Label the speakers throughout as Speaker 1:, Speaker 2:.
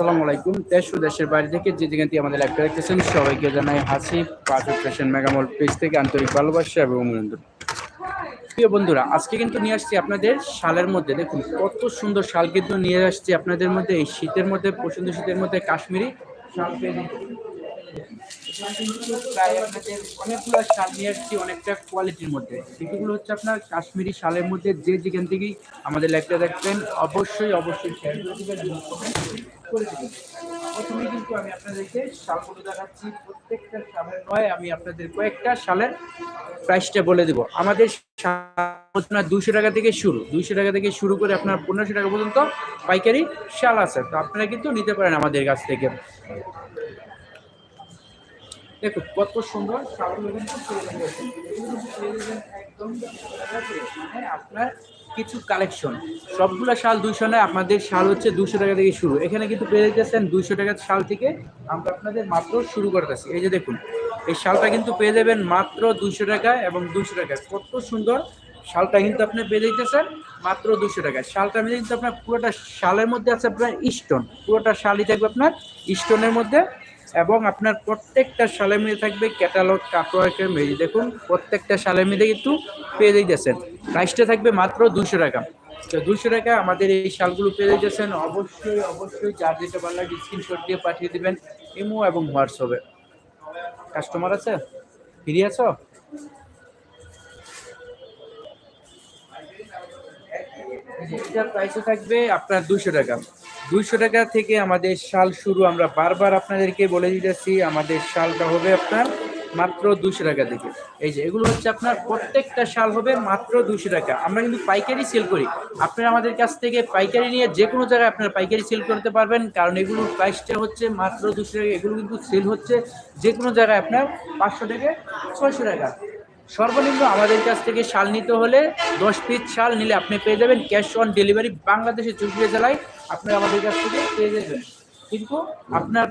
Speaker 1: আসসালামু আলাইকুম। দেশ ও দেশের বাইরে থেকে যে যেখান আমাদের লাইভটা দেখতেছেন সবাইকে জানাই হাসি পারফেক্ট ফ্যাশন মেগামল পেজ থেকে আন্তরিক ভালোবাসা এবং অভিনন্দন। প্রিয় বন্ধুরা, আজকে কিন্তু নিয়ে আসছি আপনাদের শালের মধ্যে। দেখুন, কত সুন্দর শাল কিন্তু নিয়ে আসছি আপনাদের মধ্যে। এই শীতের মধ্যে প্রচণ্ড শীতের মধ্যে কাশ্মীরি প্রায় অনেকগুলো শাল নিয়ে আসছি অনেকটা কোয়ালিটির মধ্যে। সেগুলো হচ্ছে আপনার কাশ্মীরি শালের মধ্যে যে যেখান থেকেই আমাদের লাইভটা দেখবেন অবশ্যই অবশ্যই করে প্রথমে কিন্তু আমি আপনাদেরকে শালগুলো দেখাচ্ছি। প্রত্যেকটা শালের নয় আমি আপনাদের কয়েকটা শালের প্রাইসটা বলে দেব। আমাদের আপনার দুশো টাকা থেকে শুরু। দুইশো টাকা থেকে শুরু করে আপনার পনেরোশো টাকা পর্যন্ত পাইকারি শাল আছে। তো আপনারা কিন্তু নিতে পারেন আমাদের কাছ থেকে। দেখুন কত সুন্দর একদম মানে আপনার কিছু কালেকশন সবগুলো শাল দুইশো নয়, আপনাদের শাল হচ্ছে দুশো টাকা থেকে শুরু। এখানে কিন্তু পেয়ে যাচ্ছেন দুইশো টাকার শাল থেকে আমরা আপনাদের মাত্র শুরু করতেছি। এই যে দেখুন, এই শালটা কিন্তু পেয়ে যাবেন মাত্র দুইশো টাকা এবং দুশো টাকা। কত সুন্দর শালটা কিন্তু আপনি পেয়ে যাইতেছেন মাত্র দুশো টাকা। শালটা মধ্যে কিন্তু আপনার পুরোটা শালের মধ্যে আছে আপনার স্টোন পুরোটা শালই থাকবে আপনার স্টোনের মধ্যে। এবং আপনার প্রত্যেকটা শালের মধ্যে থাকবে ক্যাটালগ কাপড়ের মেজি দেখুন, প্রত্যেকটা শালের মধ্যে কিন্তু পেয়ে যাইতেছেন। প্রাইসটা থাকবে মাত্র দুশো টাকা। তো দুশো টাকা আমাদের এই শালগুলো পেয়ে যাইতেছেন। অবশ্যই অবশ্যই যেটা ভালো লাগে স্ক্রিনশট দিয়ে পাঠিয়ে দেবেন ইমো এবং হোয়াটসঅ্যাপে। কাস্টমার আছে? ফ্রি আছো? প্রাইসে থাকবে আপনার দুশো টাকা। দুইশো টাকা থেকে আমাদের শাল শুরু আমরা বারবার আপনাদেরকে বলে দিতেছি, আমাদের শালটা হবে আপনার মাত্র দুশো টাকা থেকে। এই যে, এগুলো হচ্ছে আপনার প্রত্যেকটা শাল হবে মাত্র দুশো টাকা। আমরা কিন্তু পাইকারি সেল করি। আপনারা আমাদের কাছ থেকে পাইকারি নিয়ে যে কোনো জায়গায় আপনারা পাইকারি সেল করতে পারবেন, কারণ এগুলোর প্রাইসটা হচ্ছে মাত্র দুশো টাকা। এগুলো কিন্তু সেল হচ্ছে যে কোনো জায়গায় আপনার পাঁচশো থেকে ছয়শো টাকা। সর্বনিম্ন আমাদের কাছ থেকে শাল নিতে হলে দশ পিস শাল নিলে আপনি পেয়ে যাবেন ক্যাশ অন ডেলিভারি বাংলাদেশের চৌষট্টি জেলায় আপনি আমাদের কাছ থেকে পেয়ে যাবেন। কিন্তু আপনার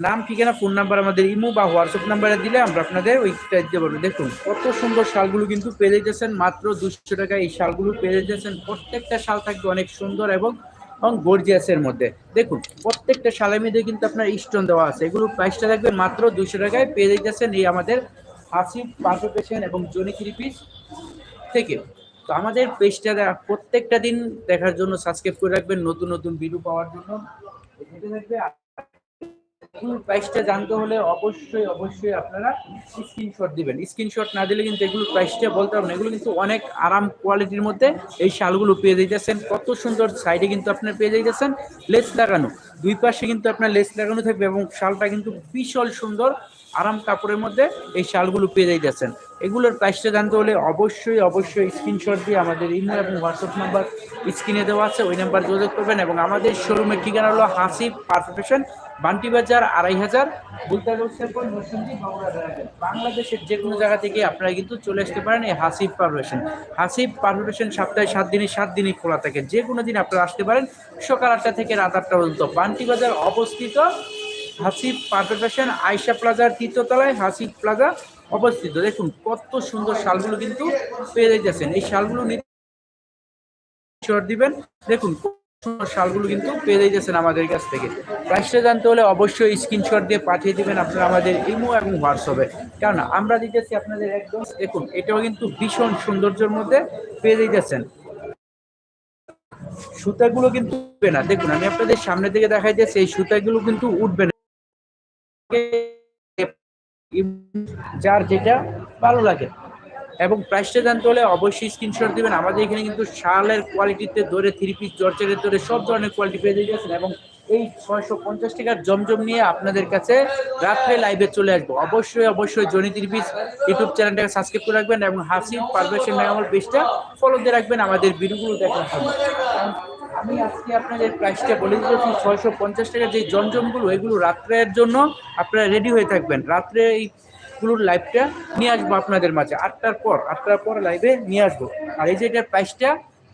Speaker 1: নাম, ঠিকানা, ফোন নাম্বার, আমাদের ইমো বা হোয়াটসঅ্যাপ নাম্বারে দিলে আমরা আপনাদের ওইটা দিতে পারব দেখুন, কত সুন্দর শালগুলো কিন্তু পেয়ে যেতেছেন মাত্র দুশো টাকা এই শালগুলো পেয়ে যেতেছেন প্রত্যেকটা শাল থাকবে অনেক সুন্দর এবং এবং গর্জিয়াসের মধ্যে। দেখুন, প্রত্যেকটা শালের মধ্যে কিন্তু আপনার স্টোন দেওয়া আছে। এগুলো প্রাইসটা থাকবে মাত্র দুশো টাকায়। পেয়ে যেতেছেন এই আমাদের হাসিব পারফেকশন এবং জনি রিপিস পিস থেকে। তো আমাদের পেজটা প্রত্যেকটা দিন দেখার জন্য সাবস্ক্রাইব করে রাখবেন, নতুন নতুন ভিডিও পাওয়ার জন্য। এগুলোর প্রাইসটা জানতে হলে অবশ্যই অবশ্যই আপনারা স্ক্রিনশট দিবেন। স্ক্রিনশট না দিলে কিন্তু এগুলোর প্রাইসটা বলতে পারবেন এগুলো কিন্তু অনেক আরাম কোয়ালিটির মধ্যে এই শালগুলো পেয়ে যাইতেছেন। কত সুন্দর সাইডে কিন্তু আপনার পেয়ে যাইতেছেন। লেস লাগানো। দুই পাশে কিন্তু আপনার লেস লাগানো থাকবে এবং শালটা কিন্তু বিশাল সুন্দর আরাম কাপড়ের মধ্যে এই শালগুলো পেয়ে যাইতেছেন। এগুলোর প্রাইসটা জানতে হলে অবশ্যই অবশ্যই স্ক্রিনশট দিয়ে আমাদের ইমেল এবং হোয়াটসঅ্যাপ নাম্বার স্ক্রিনে দেওয়া আছে, ওই নাম্বার যোগাযোগ করবেন এবং আমাদের শোরুমের ঠিকানা হলো হাসি পারফেকশন, বান্টি বাজার আড়াই হাজার বাংলাদেশের যে কোনো জায়গা থেকে আপনারা কিন্তু চলে আসতে পারেন এই হাসিফ পারফেকশন। হাসিফ পারফেকশন সপ্তাহে সাত দিনে, সাত দিনই খোলা থাকে। যে কোনো দিন আপনারা আসতে পারেন, সকাল আটটা থেকে রাত আটটা পর্যন্ত। বান্টি বাজার অবস্থিত হাসিফ পারফেকশন আয়সা প্লাজার তৃতীয়তলায় হাসিফ প্লাজা অবস্থিত। দেখুন, কত সুন্দর শালগুলো কিন্তু পেয়ে যাইতেছেন। এই শালগুলো দিবেন। দেখুন শালগুলো কিন্তু পেয়ে যাইতেছেন আমাদের কাছ থেকে। প্রাইসটা জানতে হলে অবশ্যই স্ক্রিনশট দিয়ে পাঠিয়ে দিবেন আপনারা আমাদের ইমো এবং হোয়াটসঅ্যাপে কারণ আমরা দিতেছি আপনাদের একদম দেখুন, এটাও কিন্তু ভীষণ সৌন্দর্যের মধ্যে পেয়ে যাইতেছেন। সুতাগুলো কিন্তু উঠবে না। দেখুন, আমি আপনাদের সামনে থেকে দেখাই দিয়েছি এই সুতাগুলো কিন্তু উঠবে না। যার যেটা ভালো লাগে। এবং প্রাইসটা জানতে হলে অবশ্যই স্ক্রিনশট দিবেন। আমাদের এখানে কিন্তু শালের কোয়ালিটিতে ধরে থ্রি পিস জর্জের ধরে সব ধরনের কোয়ালিটি পেয়ে যাচ্ছেন এবং এই ছয়শো পঞ্চাশ টাকার জমজম নিয়ে আপনাদের কাছে রাত্রে লাইভে চলে আসব। অবশ্যই অবশ্যই জনিতির পিস ইউটিউব চ্যানেলটাকে সাবস্ক্রাইব করে রাখবেন এবং হাসি পারভেশন মেগামল পেজটা ফলো দিয়ে রাখবেন। আমাদের ভিডিওগুলো দেখার জন্য। আমি আজকে আপনাদের প্রাইসটা বলে দিতেছি ছয়শো পঞ্চাশ টাকার যে জমজমগুলো, এগুলো রাত্রের জন্য আপনারা রেডি হয়ে থাকবেন। রাত্রে এই পুরো লাইভটা নিয়ে আসব আপনাদের মাঝে। আটটার পর আটটার পর লাইভে নিয়ে আসব। আর এই যে এটার প্রাইসটা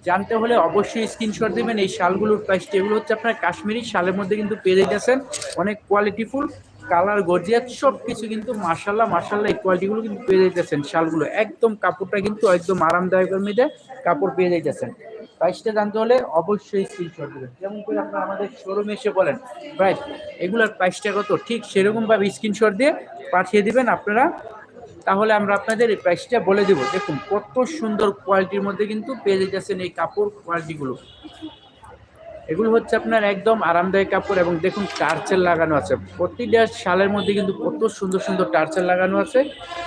Speaker 1: জানতে হলে অবশ্যই স্ক্রিনশট দেবেন। এই শালগুলোর প্রাইসটা এগুলো হচ্ছে আপনার কাশ্মীরি শালের মধ্যে কিন্তু পেয়ে যাচ্ছেন অনেক কোয়ালিটিফুল কালার গর্জিয়াস সব কিছু কিন্তু মার্শাল্লাহ মার্শাল্লাহ এই কোয়ালিটিগুলো কিন্তু পেয়ে যাইতেছেন শালগুলো। একদম কাপড়টা কিন্তু একদম আরামদায়কের মধ্যে কাপড় পেয়ে যাইতেছেন। প্রাইসটা জানতে হলে অবশ্যই স্ক্রিনশট দেবেন। যেমন করে আপনারা আমাদের শোরুমে এসে বলেন রাইট এগুলোর প্রাইসটা কত? ঠিক সেরকমভাবে স্ক্রিনশট দিয়ে পাঠিয়ে দিবেন আপনারা। তাহলে আমরা আপনাদের এই প্রাইসটা বলে দেবো। দেখুন, কত সুন্দর কোয়ালিটির মধ্যে কিন্তু পেয়ে যাচ্ছেন এই কাপড় কোয়ালিটিগুলো এগুলো হচ্ছে আপনার একদম আরামদায়ক কাপড় এবং দেখুন টার্চেল লাগানো আছে। প্রতিটা শালের মধ্যে কিন্তু কত সুন্দর সুন্দর টার্চেল লাগানো আছে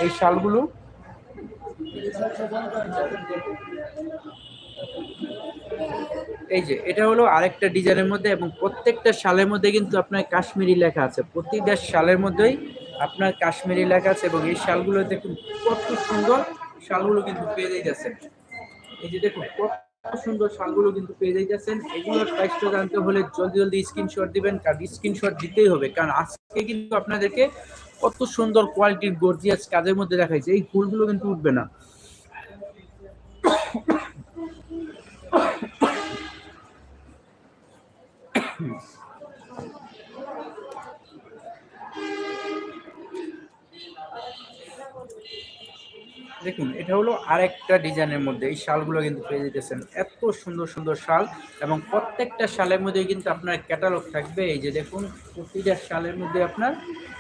Speaker 1: এই শালগুলো। এই যে, এটা হলো আরেকটা ডিজাইনের মধ্যে এবং প্রত্যেকটা শালের মধ্যে কিন্তু আপনার কাশ্মীরি লেখা আছে। প্রতিটা শালের মধ্যেই আপনার কাশ্মীরি লেখা আছে এবং এই শালগুলো দেখুন কত সুন্দর শালগুলো কিন্তু পেয়ে যাইতেছেন। এই যে দেখুন, কত সুন্দর শালগুলো কিন্তু পেয়ে যাইতেছেন। এগুলোর প্রাইসটা জানতে হলে জলদি জলদি স্ক্রিনশট দিবেন, কারণ স্ক্রিনশট দিতেই হবে। কারণ আজকে কিন্তু আপনাদেরকে কত সুন্দর কোয়ালিটির গর্জিয়াস কাজের মধ্যে দেখাইছে। এই ফুলগুলো কিন্তু উঠবে না। দেখুন, এটা হলো আরেকটা ডিজাইনের মধ্যে এই শালগুলো কিন্তু পেয়ে যেতেছেন। এত সুন্দর সুন্দর শাল এবং প্রত্যেকটা শালের মধ্যে কিন্তু আপনার ক্যাটালগ থাকবে। এই যে দেখুন, প্রতিটা শালের মধ্যে আপনার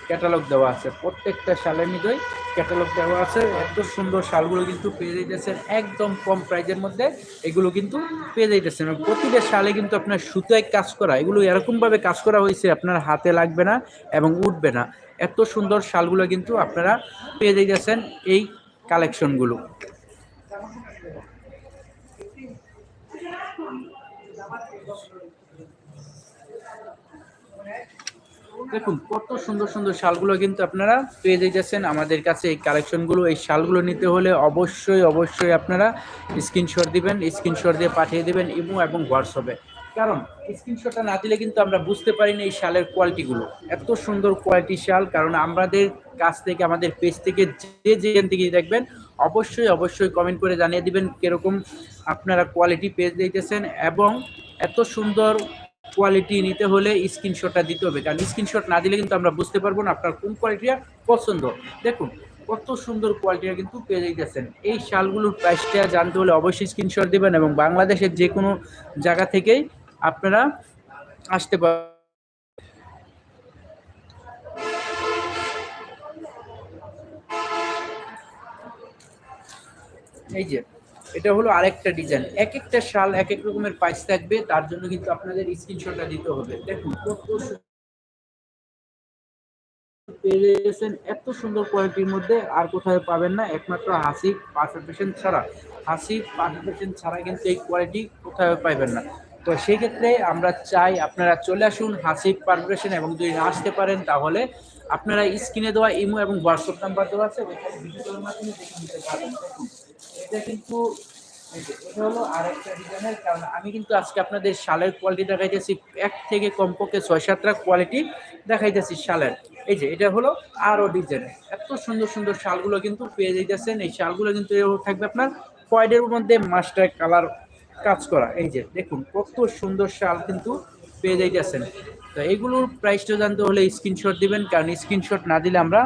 Speaker 1: ক্যাটালগ দেওয়া আছে। প্রত্যেকটা শালের মধ্যেই ক্যাটালগ দেওয়া আছে। এত সুন্দর শালগুলো কিন্তু পেয়ে যাইতেছেন একদম কম প্রাইজের মধ্যে এগুলো কিন্তু পেয়ে যাইতেছেন এবং প্রতিটা শালে কিন্তু আপনার সুতোয় কাজ করা, এগুলো এরকমভাবে কাজ করা হয়েছে, আপনার হাতে লাগবে না এবং উঠবে না। এত সুন্দর শালগুলো কিন্তু আপনারা পেয়ে যাইতেছেন এই কালেকশনগুলো। দেখুন, কত সুন্দর সুন্দর শালগুলো কিন্তু আপনারা পেয়ে যাইতেছেন আমাদের কাছে। এই কালেকশনগুলো, এই শালগুলো নিতে হলে অবশ্যই অবশ্যই আপনারা স্ক্রিনশট দিবেন, স্ক্রিনশট দিয়ে পাঠিয়ে দেবেন ইমো এবং হোয়াটসঅ্যাপে। কারণ স্ক্রিনশটটা না দিলে কিন্তু আমরা বুঝতে পারি না এই শালের কোয়ালিটিগুলো এত সুন্দর কোয়ালিটি শাল, কারণ আমাদের কাছ থেকে, আমাদের পেজ থেকে যে যেখান থেকে দেখবেন, অবশ্যই অবশ্যই কমেন্ট করে জানিয়ে দিবেন কীরকম আপনারা কোয়ালিটি পেজ দিতেছেন এবং এত সুন্দর কোয়ালিটি নিতে হলে স্ক্রিনশটটা দিতে হবে। কারণ স্ক্রিনশট না দিলে কিন্তু আমরা বুঝতে পারব না আপনার কোন কোয়ালিটিটা পছন্দ। দেখুন, কত সুন্দর কোয়ালিটিটা কিন্তু পেয়ে যাইতেছেন। এই শালগুলোর প্রাইসটা জানতে হলে অবশ্যই স্ক্রিনশট দিবেন এবং বাংলাদেশের যে কোনো জায়গা থেকেই আপনারা আসতে পারেন এই যে, এটা হলো আরেকটা ডিজাইন এক একটা শাল এক এক রকমের পাইস থাকবে, তার জন্য কিন্তু আপনাদের স্ক্রিনশটটা দিতে হবে। দেখুন, কত সু- পেয়ে এত সুন্দর কোয়ালিটির মধ্যে আর কোথাও পাবেন না, একমাত্র হাসি পারফেকশন ছাড়া। হাসি পারফেকশন ছাড়া কিন্তু এই কোয়ালিটি কোথায় পাবেন না। তো সেই ক্ষেত্রে আমরা চাই আপনারা চলে আসুন হাসি পারফেকশন এবং যদি না আসতে পারেন তাহলে আপনারা স্ক্রিনে দেওয়া ইমো এবং হোয়াটসঅ্যাপ নাম্বার দেওয়া আছে কলের মাধ্যমে দেখে নিতে দেখুন, এটা কিন্তু এটা হলো আরেকটা ডিজাইনের কারণ আমি কিন্তু আজকে আপনাদের শালের কোয়ালিটি দেখাইতেছি এক থেকে কমপক্ষে ছয় সাতটা কোয়ালিটি দেখাইতেছি শালের। এই যে এটা হলো আরও ডিজাইন এত সুন্দর সুন্দর শালগুলো কিন্তু পেয়ে যাইতেছেন। এই শালগুলো কিন্তু থাকবে আপনার হোয়াইটের মধ্যে মাস্টার কালার কাজ করা। এই যে, দেখুন, কত সুন্দর শাল কিন্তু পেয়ে যাইতেছেন। তো এগুলোর প্রাইসটা জানতে হলে স্ক্রিনশট দিবেন, কারণ স্ক্রিনশট না দিলে আমরা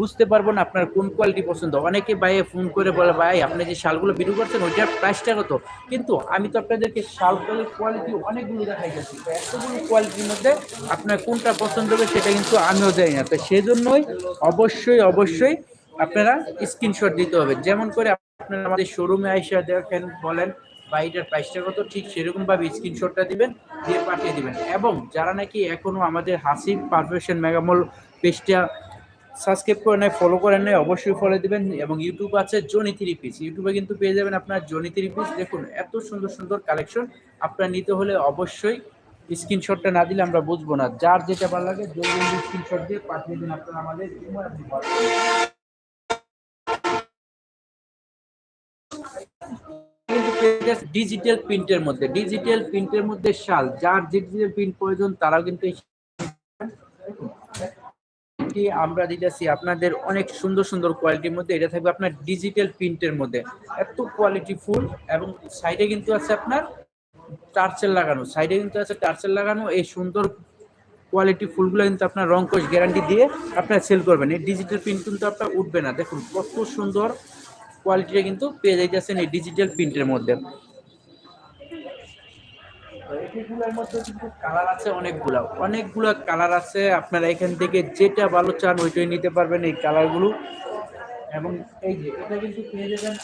Speaker 1: বুঝতে পারব না আপনার কোন কোয়ালিটি পছন্দ। অনেকে ভাইয়ে ফোন করে বলে, ভাই, আপনি যে শালগুলো বিক্রি করছেন, ওইটার প্রাইসটা কত? কিন্তু আমি তো আপনাদেরকে শালগুলোর কোয়ালিটি অনেকগুলো দেখাই গেছি তো এতগুলো কোয়ালিটির মধ্যে আপনার কোনটা পছন্দ হবে সেটা কিন্তু আমিও জানি না। তো সেজন্যই অবশ্যই অবশ্যই আপনারা স্ক্রিনশট দিতে হবে। যেমন করে আপনারা আমাদের শোরুমে আইসা দেখেন, বলেন বা এটার প্রাইসটা কত ঠিক সেরকমভাবে স্ক্রিনশটটা দিবেন, দিয়ে পাঠিয়ে দিবেন। এবং যারা নাকি এখনও আমাদের হাসি পারফেকশন মেগামল পেজটা সাবস্ক্রাইব করে নেয় ফলো করে নেয়, অবশ্যই ফলো দিবেন। এবং ইউটিউব আছে জনি থ্রি পিস ইউটিউবে কিন্তু পেয়ে যাবেন আপনার জনি থ্রি পিস দেখুন, এত সুন্দর সুন্দর কালেকশন আপনার নিতে হলে অবশ্যই স্ক্রিনশটটা না দিলে আমরা বুঝব না। যার যেটা ভালো লাগে জলদি স্ক্রিনশট দিয়ে পাঠিয়ে দিন আপনারা আমাদের ডিজিটাল প্রিন্টের মধ্যে ডিজিটাল প্রিন্টের মধ্যে শাল, যার ডিজিটাল প্রিন্ট প্রয়োজন, তারাও কিন্তু আমরা দিতেছি। আপনাদের অনেক সুন্দর সুন্দর কোয়ালিটির মধ্যে, এটা থাকবে আপনার ডিজিটাল প্রিন্টের মধ্যে। এত কোয়ালিটি ফুল এবং সাইডে কিন্তু আছে আপনার টার্চেল লাগানো সাইডে কিন্তু আছে টার্চেল লাগানো। এই সুন্দর কোয়ালিটি ফুলগুলো কিন্তু আপনার রং কোষ গ্যারান্টি দিয়ে আপনারা সেল করবেন। এই ডিজিটাল প্রিন্ট কিন্তু আপনার উঠবে না। দেখুন, কত সুন্দর কোয়ালিটিটা কিন্তু পেয়ে যাইতেছেন এই ডিজিটাল প্রিন্টের মধ্যে। মধ্যে কিন্তু কালার আছে অনেকগুলা। কালার আছে, আপনারা এখান থেকে যেটা ভালো চান ওইটাই নিতে পারবেন এই কালারগুলো এবং এই যে পেয়ে যাবেন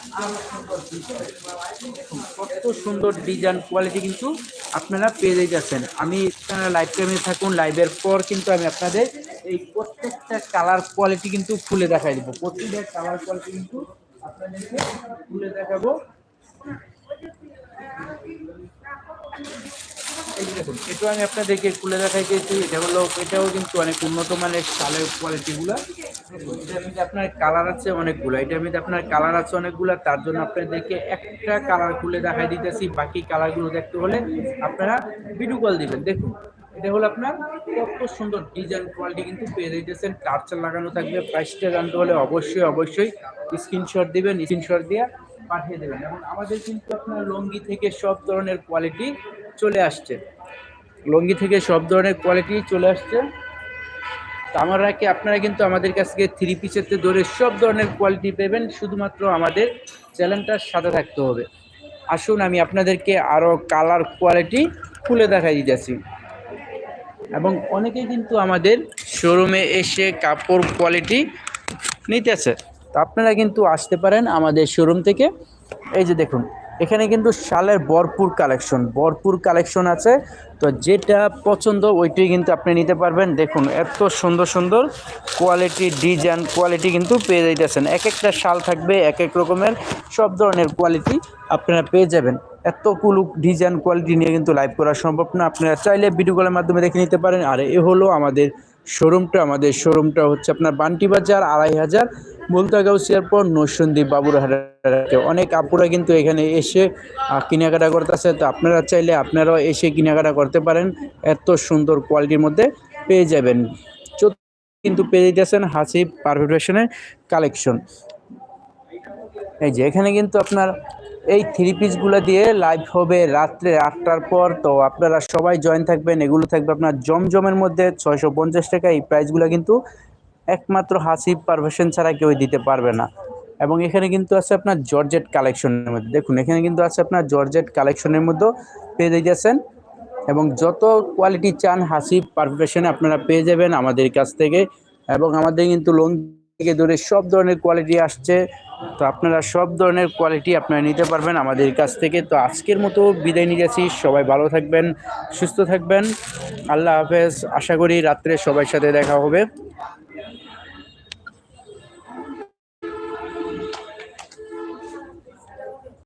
Speaker 1: কত সুন্দর ডিজাইন কোয়ালিটি কিন্তু আপনারা পেয়ে যাচ্ছেন আমি লাইভ টাইমে থাকুন লাইভের পর কিন্তু আমি আপনাদের এই প্রত্যেকটা কালার কোয়ালিটি কিন্তু খুলে দেখাই দেবো। প্রত্যেকটা কালার কোয়ালিটি কিন্তু আপনাদেরকে দেখাবো। এটাও আমি আপনাদেরকে খুলে দেখাই দিয়েছি। এটা হলো, এটাও কিন্তু অনেক উন্নত মানের শালের কোয়ালিটিগুলো আপনার কালার আছে অনেকগুলো। এটার মধ্যে আপনার কালার আছে অনেকগুলো। তার জন্য আপনাদেরকে একটা কালার খুলে দেখাই দিতেছি। বাকি কালারগুলো দেখতে হলে আপনারা ভিডিও কল দিবেন। দেখুন এটা হলো আপনার কত সুন্দর ডিজাইন কোয়ালিটি কিন্তু পেয়ে দিতেছেন টার্চার লাগানো থাকবে প্রাইসটা জানতে হলে অবশ্যই অবশ্যই স্ক্রিনশট দিবেন স্ক্রিনশট দিয়ে পাঠিয়ে দেবেন। এবং আমাদের কিন্তু আপনার লঙ্গি থেকে সব ধরনের কোয়ালিটি চলে আসছে। লঙ্গি থেকে সব ধরনের কোয়ালিটি চলে আসছে। আমরা কি আপনারা কিন্তু আমাদের কাছ থেকে থ্রি পিসের ধরে সব ধরনের কোয়ালিটি পাবেন, শুধুমাত্র আমাদের চ্যানেলটার সাথে থাকতে হবে। আসুন, আমি আপনাদেরকে আরও কালার কোয়ালিটি খুলে দেখাই দিতেছি। এবং অনেকেই কিন্তু আমাদের শোরুমে এসে কাপড় কোয়ালিটি নিতেছে। তো আপনারা কিন্তু আসতে পারেন আমাদের শোরুম থেকে। এই যে দেখুন, এখানে কিন্তু শালের ভরপুর কালেকশন ভরপুর কালেকশন আছে। তো যেটা পছন্দ ওইটাই কিন্তু আপনি নিতে পারবেন। দেখুন, এত সুন্দর সুন্দর কোয়ালিটি ডিজাইন কোয়ালিটি কিন্তু পেয়ে যাইতেছেন। এক একটা শাল থাকবে এক এক রকমের, সব ধরনের কোয়ালিটি আপনারা পেয়ে যাবেন। এত কুলুক ডিজাইন কোয়ালিটি নিয়ে কিন্তু লাইভ করা সম্ভব না। আপনারা চাইলে ভিডিও কলের মাধ্যমে দেখে নিতে পারেন। আর এ হলো আমাদের শোরুমটা আমাদের শোরুমটা হচ্ছে আপনার বান্টি বাজার আড়াই হাজার মুলতাগাউসিয়ার পর নরসন্দী বাবুরহাটে। অনেক আপুরা কিন্তু এখানে এসে কেনাকাটা করতেছে। তো আপনারা চাইলে আপনারাও এসে কেনাকাটা করতে পারেন। এত সুন্দর কোয়ালিটির মধ্যে পেয়ে যাবেন। কিন্তু পেয়ে যেতেছেন হাসিব পারফেকশনের কালেকশন এই যে এখানে কিন্তু আপনার এই থ্রি পিসগুলো দিয়ে লাইভ হবে রাত্রে আটটার পর। তো আপনারা সবাই জয়েন থাকবেন, এগুলো থাকবে আপনার জমজমের মধ্যে ছয়শো পঞ্চাশ টাকা। এই প্রাইসগুলো কিন্তু একমাত্র হাসিব পারফেকশন ছাড়া কেউ দিতে পারবে না। এবং এখানে কিন্তু আছে আপনার জর্জেট কালেকশনের মধ্যে। দেখুন, এখানে কিন্তু আছে আপনার জর্জেট কালেকশনের মধ্যে পেয়ে যাচ্ছেন এবং যত কোয়ালিটি চান হাসিব পারফেকশনে আপনারা পেয়ে যাবেন আমাদের কাছ থেকে। এবং আমাদের কিন্তু লোন থেকে ধরে সব ধরনের কোয়ালিটি আসছে। তো আপনারা সব ধরনের কোয়ালিটি আপনারা নিতে পারবেন আমাদের কাছ থেকে। তো আজকের মতো বিদায় নিয়ে যাচ্ছি। সবাই ভালো থাকবেন, সুস্থ থাকবেন। আল্লাহ হাফেজ। আশা করি রাত্রে সবার সাথে দেখা হবে।